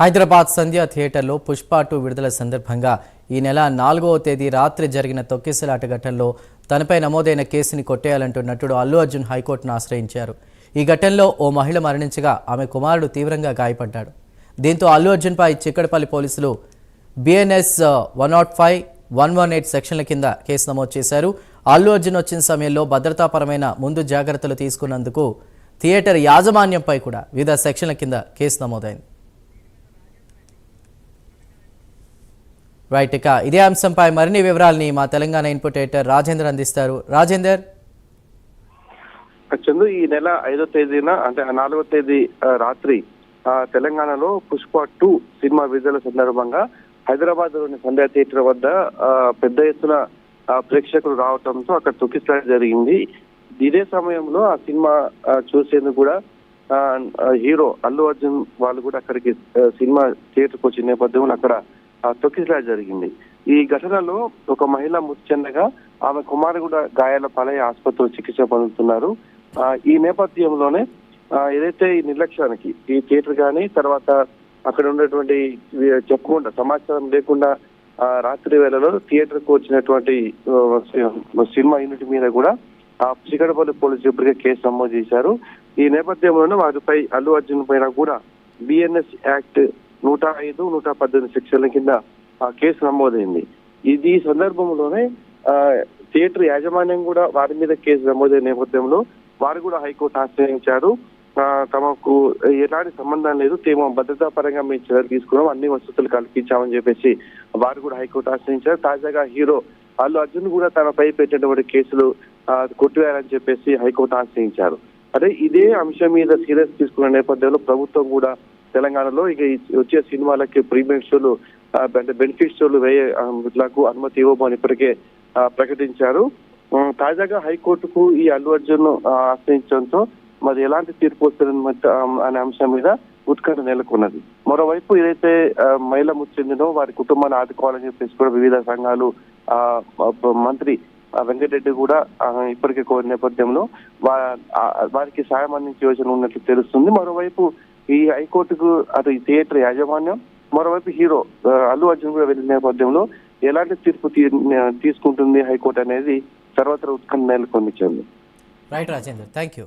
హైదరాబాద్ సంధ్యా థియేటర్లో పుష్ప టూ విడుదల సందర్భంగా ఈ నెల నాలుగవ తేదీ రాత్రి జరిగిన తొక్కిసలాట ఘటనలో తనపై నమోదైన కేసుని కొట్టేయాలంటూ నటుడు అల్లు అర్జున్ హైకోర్టును ఆశ్రయించారు. ఈ ఘటనలో ఓ మహిళ మరణించగా ఆమె కుమారుడు తీవ్రంగా గాయపడ్డాడు. దీంతో అల్లు అర్జున్పై చిక్కడపల్లి పోలీసులు BNS one nought five one one eight సెక్షన్ల కింద కేసు నమోదు చేశారు. అల్లు అర్జున్ వచ్చిన సమయంలో భద్రతాపరమైన ముందు జాగ్రత్తలు తీసుకున్నందుకు థియేటర్ యాజమాన్యంపై కూడా వివిధ సెక్షన్ల కింద కేసు నమోదైంది. రైట్ ఇక ఇదే అంశంపై మరిన్ని వివరాలని మా తెలంగాణ ఇన్పుట్ ఎడిటర్ రాజేందర్ అందిస్తారు. రాజేందర్? చందు ఈ నెల ఐదో తేదీన అంటే నాలుగో తేదీ రాత్రి తెలంగాణలో పుష్ప టూ సినిమా విడుదల సందర్భంగా హైదరాబాద్లోని సంధ్యా థియేటర్ వద్ద పెద్ద ఎత్తున ప్రేక్షకులు రావడంతో అక్కడ తొక్కిసలాట జరిగింది. ఇదే సమయంలో ఆ సినిమా చూసేందుకు కూడా హీరో అల్లు అర్జున్ వాళ్ళు కూడా అక్కడికి సినిమా థియేటర్కి వచ్చిన నేపథ్యంలో అక్కడ తొక్కిసలాట జరిగింది. ఈ ఘటనలో ఒక మహిళ మృతి చెందగా ఆమె కుమారు కూడా గాయాల పాలై ఆసుపత్రిలో చికిత్స పొందుతున్నారు. ఈ నేపథ్యంలోనే ఏదైతే ఈ నిర్లక్ష్యానికి ఈ థియేటర్ కానీ తర్వాత అక్కడ ఉన్నటువంటి చెప్పకుండా సమాచారం లేకుండా రాత్రి వేళలో థియేటర్కు వచ్చినటువంటి సినిమా యూనిట్ మీద కూడా ఆ చికటపల్లి పోలీసులు ఇప్పటికే కేసు నమోదు చేశారు. ఈ నేపథ్యంలోనే వారిపై అల్లు అర్జున్ పైన కూడా బిఎన్ఎస్ యాక్ట్ నూట ఐదు నూట పద్దెనిమిది సెక్షన్ల కింద ఆ కేసు నమోదైంది. ఇది ఈ సందర్భంలోనే థియేటర్ యాజమాన్యం కూడా వారి మీద కేసు నమోదైన నేపథ్యంలో వారు కూడా హైకోర్టు ఆశ్రయించారు. తమకు ఎలాంటి సంబంధం లేదు. తేమో భద్రతా పరంగా మేము చర్యలు తీసుకున్నాం. అన్ని వసతులు కల్పించామని చెప్పేసి వారు కూడా హైకోర్టు ఆశ్రయించారు. తాజాగా హీరో అల్లు అర్జున్ కూడా తనపై పెట్టినటువంటి కేసులు కొట్టివేయాలని చెప్పేసి హైకోర్టు ఆశ్రయించారు. అదే ఇదే అంశం మీద సీరియస్ తీసుకున్న నేపథ్యంలో ప్రభుత్వం కూడా తెలంగాణలో ఇక వచ్చే సినిమాలకి ప్రీమియర్ షోలు అంటే బెనిఫిట్ షోలు వేయ అనుమతి ఇవ్వమని ఇప్పటికే ప్రకటించారు. తాజాగా హైకోర్టుకు ఈ అల్లు అర్జున్ ఆశ్రయించడంతో మరి ఎలాంటి తీర్పు వస్తుందని అనే అంశం మీద ఉత్కంఠ నెలకొన్నది. మరోవైపు ఏదైతే మహిళ ముచ్చిందినో వారి కుటుంబాన్ని ఆదుకోవాలని చెప్పేసి కూడా వివిధ సంఘాలు ఆ, మంత్రి వెంకటరెడ్డి కూడా ఇప్పటికే కోరిన నేపథ్యంలో వారికి సాయం అందించే యోచన ఉన్నట్లు తెలుస్తుంది. మరోవైపు ఈ హైకోర్టుకు అటు ఈ థియేటర్ యాజమాన్యం మరోవైపు హీరో అల్లు అర్జున్ కూడా వెళ్ళిన నేపథ్యంలో ఎలాంటి తీర్పు తీ- తీసుకుంటుంది హైకోర్టు అనేది సర్వత్రా ఉత్కంఠ నెలకొనిచ్చింది రైట్ రాజేందర్ థ్యాంక్ యూ